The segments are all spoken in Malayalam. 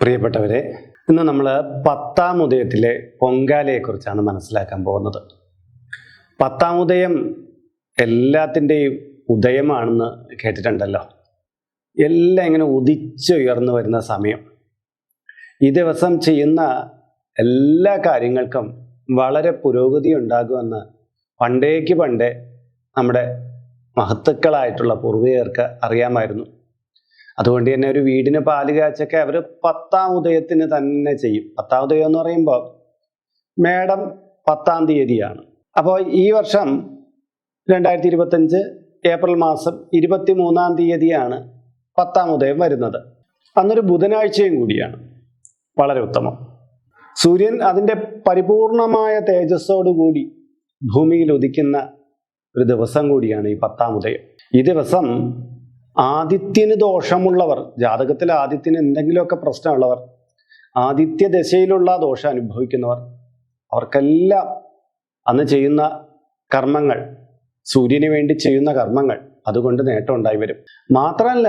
പ്രിയപ്പെട്ടവരെ ഇന്ന് നമ്മൾ പത്താം ഉദയത്തിലെ പൊങ്കാലയെക്കുറിച്ചാണ് മനസ്സിലാക്കാൻ പോകുന്നത്. പത്താം ഉദയം എല്ലാത്തിന്റെയും ഉദയമാണെന്ന് കേട്ടിട്ടുണ്ടല്ലോ. എല്ലാം ഇങ്ങനെ ഉദിച്ചുയർന്നു വരുന്ന സമയം. ഈ ദിവസം ചെയ്യുന്ന എല്ലാ കാര്യങ്ങൾക്കും വളരെ പുരോഗതി ഉണ്ടാകുമെന്ന് പണ്ടേക്ക് പണ്ടേ നമ്മുടെ മഹത്തുക്കളായിട്ടുള്ള പൂർവികർക്ക് അറിയാമായിരുന്നു. അതുകൊണ്ട് തന്നെ ഒരു വീടിന് പാൽ കാച്ചൊക്കെ അവർ പത്താം ഉദയത്തിന് തന്നെ ചെയ്യും. പത്താം ഉദയം എന്ന് പറയുമ്പോൾ മേടം പത്താം തീയതിയാണ്. അപ്പോൾ ഈ വർഷം രണ്ടായിരത്തി ഇരുപത്തഞ്ച് ഏപ്രിൽ മാസം ഇരുപത്തി മൂന്നാം തീയതിയാണ് പത്താം ഉദയം വരുന്നത്. അന്നൊരു ബുധനാഴ്ചയും കൂടിയാണ്. വളരെ ഉത്തമം. സൂര്യൻ അതിന്റെ പരിപൂർണമായ തേജസ്സോടുകൂടി ഭൂമിയിൽ ഉദിക്കുന്ന ഒരു ദിവസം കൂടിയാണ് ഈ പത്താം ഉദയം. ഈ ദിവസം ആദിത്യന് ദോഷമുള്ളവർ ജാതകത്തിൽ ആദിത്യന് എന്തെങ്കിലുമൊക്കെ പ്രശ്നമുള്ളവർ ആദിത്യ ദശയിലുള്ള ദോഷം അനുഭവിക്കുന്നവർ അവർക്കെല്ലാം അന്ന് ചെയ്യുന്ന കർമ്മങ്ങൾ സൂര്യന് വേണ്ടി ചെയ്യുന്ന കർമ്മങ്ങൾ അതുകൊണ്ട് നേട്ടം ഉണ്ടായി വരും. മാത്രമല്ല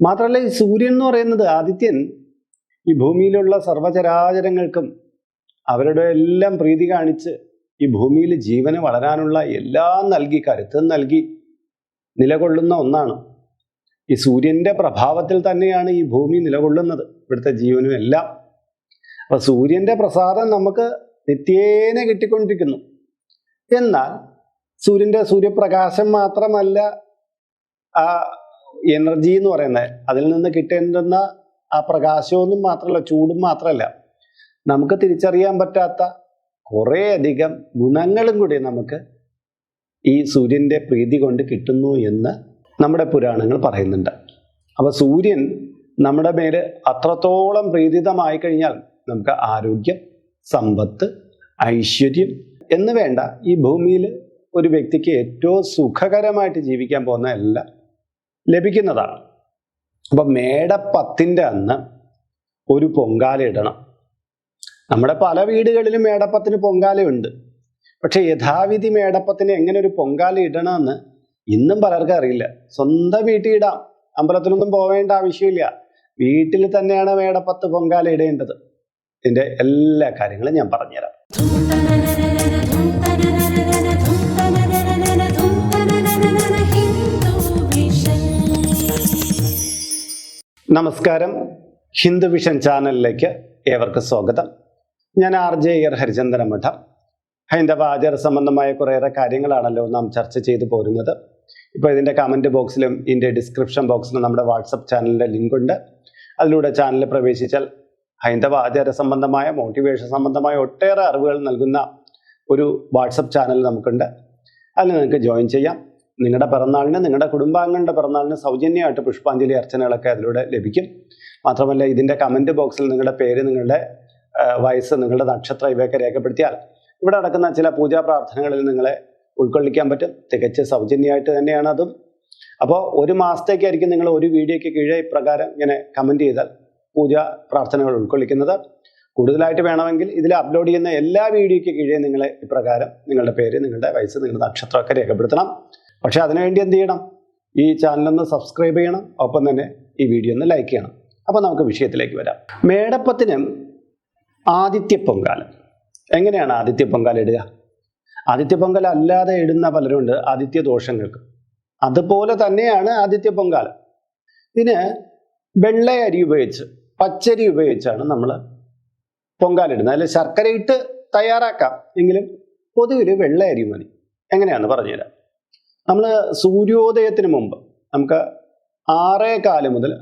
മാത്രമല്ല ഈ സൂര്യൻ എന്ന് പറയുന്നത് ആദിത്യൻ ഈ ഭൂമിയിലുള്ള സർവചരാചരങ്ങൾക്കും അവരുടെ എല്ലാം പ്രീതി കാണിച്ച് ഈ ഭൂമിയിൽ ജീവന് വളരാനുള്ള എല്ലാം നൽകി കരുത്തും നൽകി നിലകൊള്ളുന്ന ഒന്നാണ് ഈ സൂര്യന്റെ പ്രഭാവത്തിൽ തന്നെയാണ് ഈ ഭൂമി നിലകൊള്ളുന്നത് ഇവിടുത്തെ ജീവനും എല്ലാം. അപ്പൊ സൂര്യന്റെ പ്രസാദം നമുക്ക് നിത്യേന കിട്ടിക്കൊണ്ടിരിക്കുന്നു. എന്നാൽ സൂര്യന്റെ സൂര്യപ്രകാശം മാത്രമല്ല ആ എനർജി എന്ന് പറയുന്നത് അതിൽ നിന്ന് കിട്ടേണ്ടുന്ന ആ പ്രകാശമൊന്നും മാത്രമല്ല ചൂടും മാത്രമല്ല. നമുക്ക് തിരിച്ചറിയാൻ പറ്റാത്ത കുറേയധികം ഗുണങ്ങളും കൂടി നമുക്ക് ഈ സൂര്യന്റെ പ്രീതി കൊണ്ട് കിട്ടുന്നു എന്ന് നമ്മുടെ പുരാണങ്ങൾ പറയുന്നുണ്ട്. അപ്പൊ സൂര്യൻ നമ്മുടെ മേൽ അത്രത്തോളം പ്രീതിതമായി കഴിഞ്ഞാൽ നമുക്ക് ആരോഗ്യം സമ്പത്ത് ഐശ്വര്യം എന്ന് വേണ്ട ഈ ഭൂമിയിൽ ഒരു വ്യക്തിക്ക് ഏറ്റവും സുഖകരമായിട്ട് ജീവിക്കാൻ പോകുന്ന എല്ലാം ലഭിക്കുന്നതാണ്. അപ്പൊ മേടപ്പത്തിന്റെ അന്ന് ഒരു പൊങ്കാല ഇടണം. നമ്മുടെ പല വീടുകളിലും മേടപ്പത്തിന് പൊങ്കാലയുണ്ട്. പക്ഷെ യഥാവിധി മേടപ്പത്തിന് എങ്ങനെ ഒരു പൊങ്കാല ഇടണമെന്ന് ഇന്നും പലർക്കും അറിയില്ല. സ്വന്തം വീട്ടിൽ ഇടാം. അമ്പലത്തിലൊന്നും പോവേണ്ട ആവശ്യമില്ല. വീട്ടിൽ തന്നെയാണ് മേടപ്പത്ത് പൊങ്കാല ഇടേണ്ടത്. ഇതിന്റെ എല്ലാ കാര്യങ്ങളും ഞാൻ പറഞ്ഞുതരാം. നമസ്കാരം. ഹിന്ദു വിഷൻ ചാനലിലേക്ക് ഏവർക്ക് സ്വാഗതം. ഞാൻ ആർ ജെ ഇയർ ഹരിചന്ദ്രൻ മഠം ഹൈന്ദവ ആചാര സംബന്ധമായ കുറേയേറെ കാര്യങ്ങളാണല്ലോ നാം ചർച്ച ചെയ്തു പോരുന്നത്. ഇപ്പോൾ ഇതിന്റെ കമന്റ് ബോക്സിലും ഇതിന്റെ ഡിസ്ക്രിപ്ഷൻ ബോക്സിലും നമ്മുടെ വാട്സപ്പ് ചാനലിന്റെ ലിങ്ക് ഉണ്ട്. അതിലൂടെ ചാനലിൽ പ്രവേശിച്ചാൽ ഹൈന്ദവ ആചാര സംബന്ധമായ മോട്ടിവേഷൻ സംബന്ധമായ ഒട്ടേറെ അറിവുകൾ നൽകുന്ന ഒരു വാട്സപ്പ് ചാനൽ നമുക്കുണ്ട്. അതിൽ നിങ്ങൾക്ക് ജോയിൻ ചെയ്യാം. നിങ്ങളുടെ പിറന്നാളിന് നിങ്ങളുടെ കുടുംബാംഗങ്ങളുടെ പിറന്നാളിന് സൗജന്യമായിട്ട് പുഷ്പാഞ്ജലി അർച്ചനകളൊക്കെ അതിലൂടെ ലഭിക്കും. മാത്രമല്ല ഇതിന്റെ കമന്റ് ബോക്സിൽ നിങ്ങളുടെ പേര് നിങ്ങളുടെ വയസ്സ് നിങ്ങളുടെ നക്ഷത്രം ഇവയൊക്കെ രേഖപ്പെടുത്തിയാൽ ഇവിടെ നടക്കുന്ന ചില പൂജാ പ്രാർത്ഥനകളിൽ നിങ്ങളെ ഉൾക്കൊള്ളിക്കാൻ പറ്റും. തികച്ച് സൗജന്യമായിട്ട് തന്നെയാണ് അതും. അപ്പോൾ ഒരു മാസത്തേക്കായിരിക്കും നിങ്ങൾ ഒരു വീഡിയോയ്ക്ക് കീഴേ ഇപ്രകാരം ഇങ്ങനെ കമന്റ് ചെയ്താൽ പൂജ പ്രാർത്ഥനകൾ ഉൾക്കൊള്ളിക്കുന്നത്. കൂടുതലായിട്ട് വേണമെങ്കിൽ ഇതിൽ അപ്ലോഡ് ചെയ്യുന്ന എല്ലാ വീഡിയോയ്ക്ക് കീഴേ നിങ്ങൾ ഇപ്രകാരം നിങ്ങളുടെ പേര് നിങ്ങളുടെ വയസ്സ് നിങ്ങളുടെ നക്ഷത്രമൊക്കെ രേഖപ്പെടുത്തണം. പക്ഷെ അതിനുവേണ്ടി എന്ത് ചെയ്യണം? ഈ ചാനലൊന്ന് സബ്സ്ക്രൈബ് ചെയ്യണം. ഒപ്പം തന്നെ ഈ വീഡിയോ ഒന്ന് ലൈക്ക് ചെയ്യണം. അപ്പോൾ നമുക്ക് വിഷയത്തിലേക്ക് വരാം. മേടപ്പത്തിന് ആദിത്യ പൊങ്കാല എങ്ങനെയാണ് ആദിത്യ പൊങ്കാല ഇടുക? ആദിത്യ പൊങ്കൽ അല്ലാതെ ഇടുന്ന പലരുണ്ട് ആദിത്യ ദോഷങ്ങൾക്ക് അതുപോലെ തന്നെയാണ് ആദിത്യ പൊങ്കാല വെള്ള അരി ഉപയോഗിച്ച് പച്ചരി ഉപയോഗിച്ചാണ് നമ്മൾ പൊങ്കാലിടുന്നത് അതിൽ ശർക്കര ഇട്ട് തയ്യാറാക്കാം. എങ്കിലും പൊതുവിൽ വെള്ള അരി മതി. എങ്ങനെയാണെന്ന് പറഞ്ഞുതരാം. നമ്മൾ സൂര്യോദയത്തിന് മുമ്പ് നമുക്ക് ആറേ കാൽ മുതൽ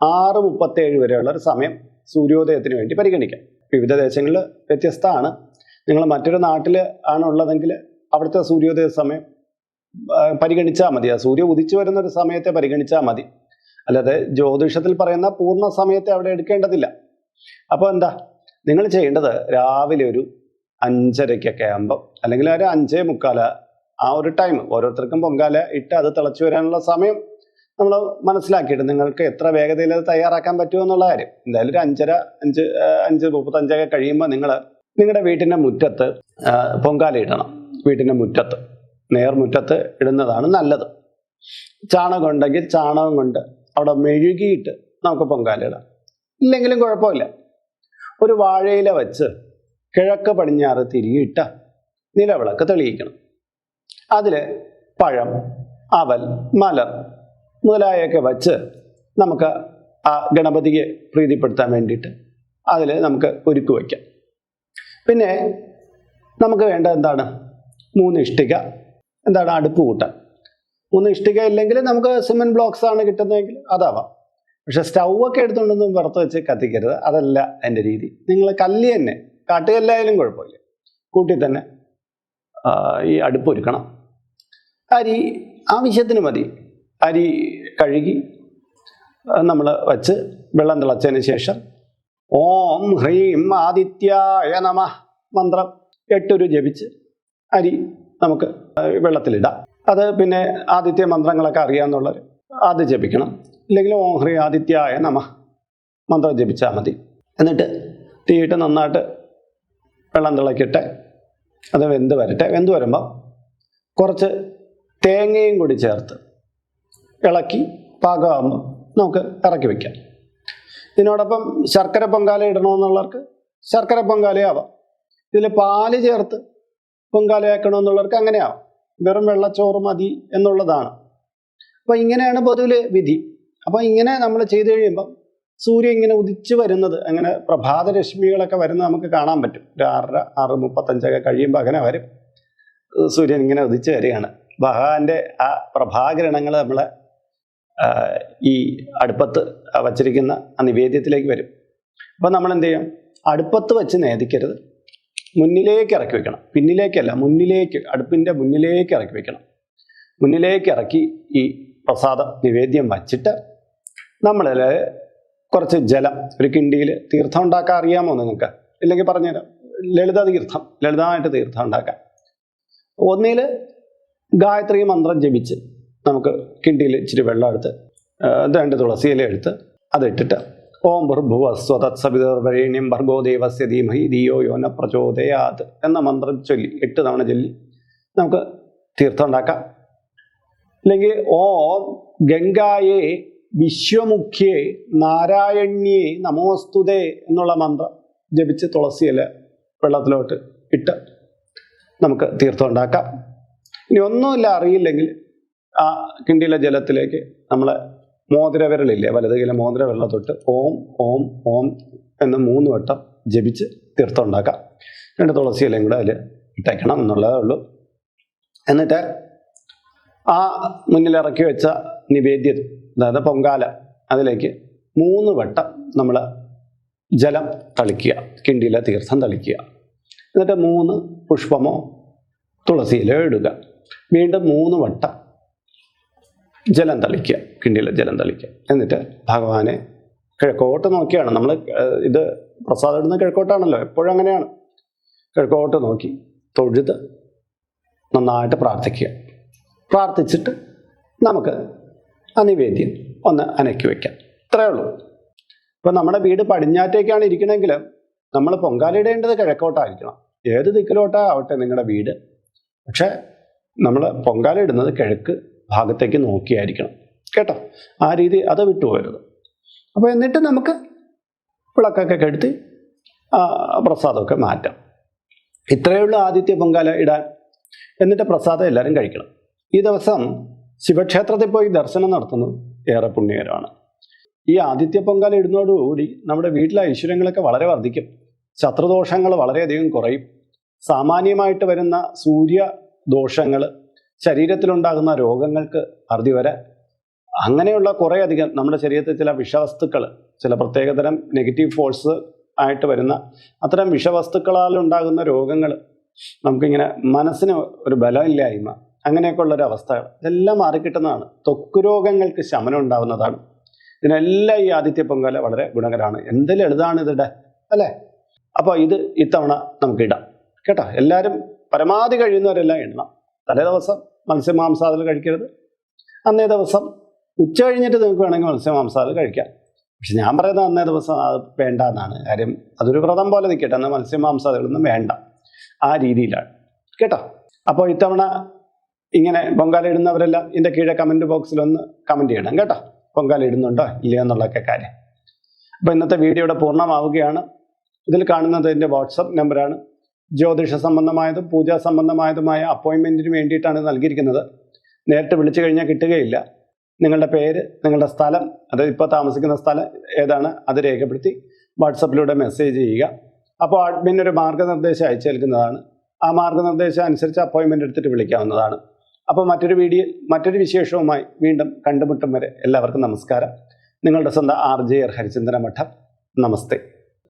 ആറ് മുപ്പത്തേഴ് വരെയുള്ള ഒരു സമയം സൂര്യോദയത്തിന് വേണ്ടി പരിഗണിക്കാം. വിവിധ ദേശങ്ങളിൽ വ്യത്യസ്തമാണ്. നിങ്ങൾ മറ്റൊരു നാട്ടിൽ ആണുള്ളതെങ്കിൽ അവിടുത്തെ സൂര്യോദയ സമയം പരിഗണിച്ചാൽ മതി. ആ സൂര്യ ഉദിച്ചു വരുന്ന ഒരു സമയത്തെ പരിഗണിച്ചാൽ മതി. അല്ലാതെ ജ്യോതിഷത്തിൽ പറയുന്ന പൂർണ സമയത്തെ അവിടെ എടുക്കേണ്ടതില്ല. അപ്പോൾ എന്താ? നിങ്ങൾ ചെയ്യേണ്ടത് രാവിലെ ഒരു അഞ്ചരയ്ക്കൊക്കെ ആകുമ്പോൾ അല്ലെങ്കിൽ ഒരു അഞ്ചേ മുക്കാല ആ ഒരു ടൈം ഓരോരുത്തർക്കും പൊങ്കാല ഇട്ട് അത് തിളച്ചു വരാനുള്ള സമയം നമ്മൾ മനസ്സിലാക്കിയിട്ട് നിങ്ങൾക്ക് എത്ര വേഗതയിൽ അത് തയ്യാറാക്കാൻ പറ്റുമോ എന്നുള്ള കാര്യം. എന്തായാലും ഒരു അഞ്ചര അഞ്ച് അഞ്ച് മുപ്പത്തഞ്ചൊക്കെ കഴിയുമ്പോൾ നിങ്ങൾ നിങ്ങളുടെ വീട്ടിന്റെ മുറ്റത്ത് പൊങ്കാലയിടണം വീട്ടിന്റെ മുറ്റത്ത് നേർമുറ്റത്ത് ഇടുന്നതാണ് നല്ലത്. ചാണകം ഉണ്ടെങ്കിൽ ചാണകം കൊണ്ട് അവിടെ മെഴുകിയിട്ട് നമുക്ക് പൊങ്കാല ഇടാം. ഇല്ലെങ്കിലും കുഴപ്പമില്ല. ഒരു വാഴയില വച്ച് കിഴക്ക് പടിഞ്ഞാറ് തിരിയിട്ട നിലവിളക്ക് തെളിയിക്കണം. അതിൽ പഴം അവൽ മലർ മുതലായൊക്കെ വച്ച് നമുക്ക് ആ ഗണപതിയെ പ്രീതിപ്പെടുത്താൻ വേണ്ടിയിട്ട് അതിൽ നമുക്ക് ഒരുക്കി വയ്ക്കാം. പിന്നെ നമുക്ക് വേണ്ട എന്താണ്? മൂന്ന് ഇഷ്ടിക. എന്താണ് അടുപ്പ് കൂട്ടാൻ? മൂന്ന് ഇഷ്ടിക ഇല്ലെങ്കിൽ നമുക്ക് സിമെന്റ് ബ്ലോക്സ് ആണ് കിട്ടുന്നതെങ്കിൽ അതാവാം. പക്ഷെ സ്റ്റൗ ഒക്കെ എടുത്തുകൊണ്ടൊന്നും പുറത്ത് വെച്ച് കത്തിക്കരുത്. അതല്ല എന്റെ രീതി. നിങ്ങൾ കല്ലി തന്നെ കാട്ടുകല്ലായാലും കുഴപ്പമില്ല. കൂട്ടി തന്നെ ഈ അടുപ്പ് ഒരുക്കണം. അരി ആവശ്യത്തിന് മതി. അരി കഴുകി നമ്മൾ വച്ച് വെള്ളം തിളച്ചതിന് ശേഷം ഓം ഹ്രീം ആദിത്യായ നമ മന്ത്രം എട്ടൊരു ജപിച്ച് അരി നമുക്ക് വെള്ളത്തിലിടാം. അത് പിന്നെ ആദിത്യ മന്ത്രങ്ങളൊക്കെ അറിയാമെന്നുള്ളവർ അത് ജപിക്കണം. അല്ലെങ്കിൽ ഓം ഹ്രീ ആദിത്യായ നമ മന്ത്രം ജപിച്ചാൽ മതി. എന്നിട്ട് തീയിട്ട് നന്നായിട്ട് വെള്ളം തിളക്കിയിട്ട് അത് വെന്ത് വരട്ടെ. വെന്ത് വരുമ്പോൾ കുറച്ച് തേങ്ങയും കൂടി ചേർത്ത് ഇളക്കി പാകമാകുമ്പോൾ നമുക്ക് ഇറക്കി വയ്ക്കാം ഇതിനോടൊപ്പം ശർക്കര പൊങ്കാല ഇടണമെന്നുള്ളവർക്ക് ശർക്കര പൊങ്കാലയാവാം. ഇതിൽ പാൽ ചേർത്ത് പൊങ്കാലയാക്കണമെന്നുള്ളവർക്ക് അങ്ങനെ ആവാം വെറും വെള്ളച്ചോറ് മതി എന്നുള്ളതാണ്. അപ്പോൾ ഇങ്ങനെയാണ് പൊതുവിൽ വിധി. അപ്പോൾ ഇങ്ങനെ നമ്മൾ ചെയ്തു കഴിയുമ്പം സൂര്യൻ ഇങ്ങനെ ഉദിച്ചു വരുന്നത് അങ്ങനെ പ്രഭാത രശ്മികളൊക്കെ വരുന്നത് നമുക്ക് കാണാൻ പറ്റും. ഒരു ആറര ആറ് മുപ്പത്തഞ്ചൊക്കെ കഴിയുമ്പോൾ അങ്ങനെ വരും. സൂര്യൻ ഇങ്ങനെ ഉദിച്ചു വരികയാണ്. ഭഗവാന്റെ ആ പ്രഭാകിരണങ്ങൾ നമ്മളെ ഈ അടുപ്പത്ത് വച്ചിരിക്കുന്ന ആ നിവേദ്യത്തിലേക്ക് വരും. അപ്പോൾ നമ്മൾ എന്ത് ചെയ്യും? അടുപ്പത്ത് വെച്ച് നേദിക്കരുത്. മുന്നിലേക്ക് ഇറക്കി വെക്കണം. പിന്നിലേക്കല്ല മുന്നിലേക്ക് അടുപ്പിന്റെ മുന്നിലേക്ക് ഇറക്കി വെക്കണം. മുന്നിലേക്ക് ഇറക്കി ഈ പ്രസാദ നിവേദ്യം വച്ചിട്ട് നമ്മളിൽ കുറച്ച് ജലം ഒരു കിണ്ടിയിൽ തീർത്ഥം ഉണ്ടാക്കാൻ അറിയാമോ നിങ്ങൾക്ക്? ഇല്ലെങ്കിൽ പറഞ്ഞുതരാം. ലളിത തീർത്ഥം ലളിതമായിട്ട് തീർത്ഥം ഉണ്ടാക്കാം ഒന്നിൽ ഗായത്രി മന്ത്രം ജപിച്ച് നമുക്ക് കിണ്ടിയിൽ ഇച്ചിരി വെള്ളം എടുത്ത് രണ്ട് തുളസി എടുത്ത് അതിട്ടിട്ട്. ഓം ഭർഭുവ സ്വതത്സവിതർവരേണ്യം ഭർഗോ ദേവസ്യ ധീമഹി ധിയോ യോന പ്രചോദയാത് എന്ന മന്ത്രം ചൊല്ലി എട്ട് തവണ ചൊല്ലി. നമുക്ക് തീർത്ഥം ഉണ്ടാക്കാം. അല്ലെങ്കിൽ ഓം ഗംഗായെ വിശ്വമുഖ്യേ നാരായണ്യേ നമോസ്തുതേ എന്നുള്ള മന്ത്രം ജപിച്ച് തുളസി വെള്ളത്തിലോട്ട് ഇട്ട് നമുക്ക് തീർത്ഥം ഉണ്ടാക്കാം. ഇനി ഒന്നുമില്ല അറിയില്ലെങ്കിൽ ആ കിണ്ടിയിലെ ജലത്തിലേക്ക് നമ്മളെ മോതിരവിരലില്ലേ? വലത് മോതിര വെള്ളം തൊട്ട് ഓം ഓം ഓം എന്ന മൂന്ന് വട്ടം ജപിച്ച് തീർത്ഥം ഉണ്ടാക്കാം. രണ്ട് തുളസി ഇലയും കൂടെ അതിൽ ഇട്ടേക്കണം എന്നുള്ളതേ ഉള്ളൂ. എന്നിട്ട് ആ മുന്നിൽ ഇറക്കി വെച്ച നിവേദ്യം അതായത് പൊങ്കാല അതിലേക്ക് മൂന്ന് വട്ടം നമ്മൾ ജലം തളിക്കുക കിണ്ടിയിലെ തീർത്ഥം തളിക്കുക. എന്നിട്ട് മൂന്ന് പുഷ്പമോ തുളസിയിലോ ഇടുക. വീണ്ടും മൂന്ന് വട്ടം ജലം തളിക്കുക കിണ്ടിയിലെ ജലം തളിക്കുക. എന്നിട്ട് ഭഗവാനെ കിഴക്കോട്ട് നോക്കിയാണ്. നമ്മൾ ഇത് പ്രസാദം ഇടുന്ന കിഴക്കോട്ടാണല്ലോ എപ്പോഴും അങ്ങനെയാണ്. കിഴക്കോട്ട് നോക്കി തൊഴുത് നന്നായിട്ട് പ്രാർത്ഥിക്കുക. പ്രാർത്ഥിച്ചിട്ട് നമുക്ക് ആ നിവേദ്യം ഒന്ന് അനക്കി വയ്ക്കാം. ഇത്രയേ ഉള്ളൂ. ഇപ്പം നമ്മുടെ വീട് പടിഞ്ഞാറ്റേക്കാണ് ഇരിക്കണമെങ്കിൽ നമ്മൾ പൊങ്കാലയിടേണ്ടത് കിഴക്കോട്ടായിരിക്കണം. ഏത് ദിക്കിലോട്ടാ ആവട്ടെ നിങ്ങളുടെ വീട്. പക്ഷേ നമ്മൾ പൊങ്കാലിടുന്നത് കിഴക്ക് ഭാഗത്തേക്ക് നോക്കിയായിരിക്കണം. കേട്ടോ? ആ രീതി അത് വിട്ടുപോകരുത് അപ്പോൾ എന്നിട്ട് നമുക്ക് വിളക്കൊക്കെ കെടുത്തി പ്രസാദമൊക്കെ മാറ്റാം. ഇത്രയുള്ള ആദിത്യ പൊങ്കാല ഇടാൻ. എന്നിട്ട് പ്രസാദം എല്ലാവരും കഴിക്കണം. ഈ ദിവസം ശിവക്ഷേത്രത്തിൽ പോയി ദർശനം നടത്തുന്നത് ഏറെ പുണ്യകരമാണ്. ഈ ആദിത്യ പൊങ്കാല ഇടുന്നതോടുകൂടി നമ്മുടെ വീട്ടിലെ ഐശ്വര്യങ്ങളൊക്കെ വളരെ വർദ്ധിക്കും. ശത്രുദോഷങ്ങൾ വളരെയധികം കുറയും. സാമാന്യമായിട്ട് വരുന്ന സൂര്യ ദോഷങ്ങൾ ശരീരത്തിലുണ്ടാകുന്ന രോഗങ്ങൾക്ക് അറുതി വരെ അങ്ങനെയുള്ള കുറേ അധികം നമ്മുടെ ശരീരത്തിൽ ചില വിഷവസ്തുക്കൾ ചില പ്രത്യേകതരം നെഗറ്റീവ് ഫോഴ്സ് ആയിട്ട് വരുന്ന അത്തരം വിഷവസ്തുക്കളാൽ ഉണ്ടാകുന്ന രോഗങ്ങൾ നമുക്കിങ്ങനെ മനസ്സിന് ഒരു ബലമില്ലായ്മ അങ്ങനെയൊക്കെ ഉള്ളൊരു അവസ്ഥകൾ ഇതെല്ലാം മാറിക്കിട്ടുന്നതാണ്. ത്വക്ക് രോഗങ്ങൾക്ക് ശമനം ഉണ്ടാകുന്നതാണ് ഇതിനെല്ലാം ഈ ആദിത്യ പൊങ്കാല വളരെ ഗുണകരമാണ്. എന്ത് ലളിതാണ് ഇതിടെ അല്ലേ? അപ്പോൾ ഇത് ഇത്തവണ നമുക്ക് ഇടാം കേട്ടോ? എല്ലാവരും പരമാവധി കഴിയുന്നവരെല്ലാം ഇടണം തലേ ദിവസം മത്സ്യമാംസാദിൽ കഴിക്കരുത്. അന്നേ ദിവസം ഉച്ച കഴിഞ്ഞിട്ട് നിങ്ങൾക്ക് വേണമെങ്കിൽ മത്സ്യമാംസാദിൽ കഴിക്കാം. പക്ഷെ ഞാൻ പറയുന്നത് അന്നേ ദിവസം അത് വേണ്ട എന്നാണ് കാര്യം അതൊരു വ്രതം പോലെ നിൽക്കട്ടെ എന്നാൽ മത്സ്യമാംസാദികളൊന്നും വേണ്ട. ആ രീതിയിലാണ്. കേട്ടോ? അപ്പോൾ ഇത്തവണ ഇങ്ങനെ പൊങ്കാല ഇടുന്നവരെല്ലാം ഇതിന്റെ കീഴെ കമന്റ് ബോക്സിലൊന്ന് കമന്റ് ചെയ്യണം കേട്ടോ. പൊങ്കാല ഇടുന്നുണ്ടോ? ഇല്ലയോ എന്നുള്ളതൊക്കെ കാര്യം. അപ്പോൾ ഇന്നത്തെ വീഡിയോയുടെ പൂർണമാവുകയാണ്. ഇതിൽ കാണുന്നത് എന്റെ വാട്സപ്പ് നമ്പറാണ് ജ്യോതിഷ സംബന്ധമായതും പൂജാ സംബന്ധമായതുമായ അപ്പോയിൻമെന്റിന് വേണ്ടിയിട്ടാണ് നൽകിയിരിക്കുന്നത്. നേരിട്ട് വിളിച്ചു കഴിഞ്ഞാൽ കിട്ടുകയില്ല. നിങ്ങളുടെ പേര് നിങ്ങളുടെ സ്ഥലം അത് ഇപ്പോൾ താമസിക്കുന്ന സ്ഥലം ഏതാണ് അത് രേഖപ്പെടുത്തി വാട്സപ്പിലൂടെ മെസ്സേജ് ചെയ്യുക. അപ്പോൾ അഡ്മിൻ ഒരു മാർഗനിർദ്ദേശം അയച്ചേൽക്കുന്നതാണ് ആ മാർഗനിർദ്ദേശം അനുസരിച്ച് അപ്പോയിൻമെന്റ് എടുത്തിട്ട് വിളിക്കാവുന്നതാണ്. അപ്പോൾ മറ്റൊരു വീഡിയോ മറ്റൊരു വിശേഷവുമായി വീണ്ടും കണ്ടുമുട്ടും വരെ എല്ലാവർക്കും നമസ്കാരം. നിങ്ങളുടെ സ്വന്തം ആർ ജെ ഹരിചന്ദ്ര മഠം. നമസ്തേ.